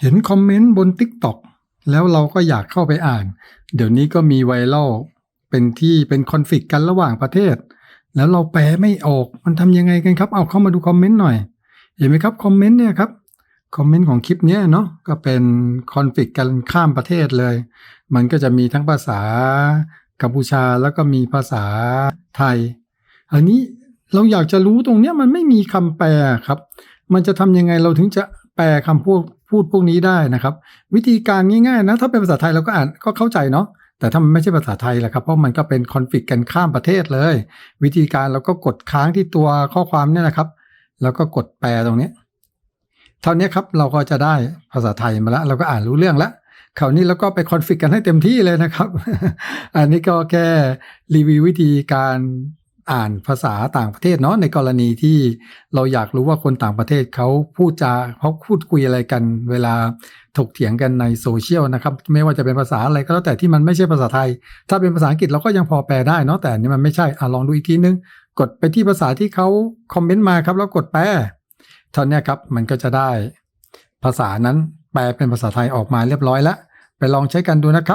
เห็นคอมเมนต์บน TikTok แล้วเราก็อยากเข้าไปอ่าน เดี๋ยวนี้ก็มีไวรัลเป็นที่เป็นคอนฟ lict กันระหว่างประเทศ แล้วเราแปลไม่ออกมันทำยังไงกันครับ เอาเข้ามาดูคอมเมนต์หน่อย เห็นไหมครับคอมเมนต์เนี่ยครับคอมเมนต์ของคลิปนี้เนาะก็เป็นคอนฟ lict กันข้ามประเทศเลย มันก็จะมีทั้งภาษากัมพูชาแล้วก็มีภาษาไทย อันนี้เราอยากจะรู้ตรงเนี้ยมันไม่มีคำแปลครับ มันจะทำยังไงเราถึงจะ แปลคำพูดพูดพวกนี้ได้นะครับ วิธีการง่ายๆนะถ้าเป็นภาษาไทยเราก็อ่านก็เข้าใจเนาะแต่ถ้ามันไม่ใช่ภาษาไทยแหละครับ เพราะมันก็เป็นคอนฟ lict กันข้ามประเทศเลย วิธีการเราก็กดค้างที่ตัวข้อความเนี่ยนะครับ แล้วก็กดแปลตรงนี้ เท่านี้ครับเราก็จะได้ภาษาไทยมาแล้วเราก็อ่านรู้เรื่องแล้วคราวนี้เราก็ไปคอนฟ lict กันให้เต็มที่เลยนะครับ อันนี้ก็แค่รีวิววิธีการ อ่านภาษาต่างประเทศเนาะในกรณีที่เราอยากรู้ว่าคนต่างประเทศเขาพูดจาเขาพูดคุยอะไรกัน เวลาถกเถียงกันในโซเชียลนะครับ ไม่ว่าจะเป็นภาษาอะไรก็แล้วแต่ที่มันไม่ใช่ภาษาไทย ถ้าเป็นภาษาอังกฤษเราก็ยังพอแปลได้เนาะแต่นนี้มันไม่ใช่อะลองดูอีกทีนึง กดไปที่ภาษาที่เขาคอมเมนต์มาครับแล้วกดแปลท่านี้ครับมันก็จะได้ภาษานั้นแปลเป็นภาษาไทยออกมาเรียบร้อยแล้ว ไปลองใช้กันดูนะครับ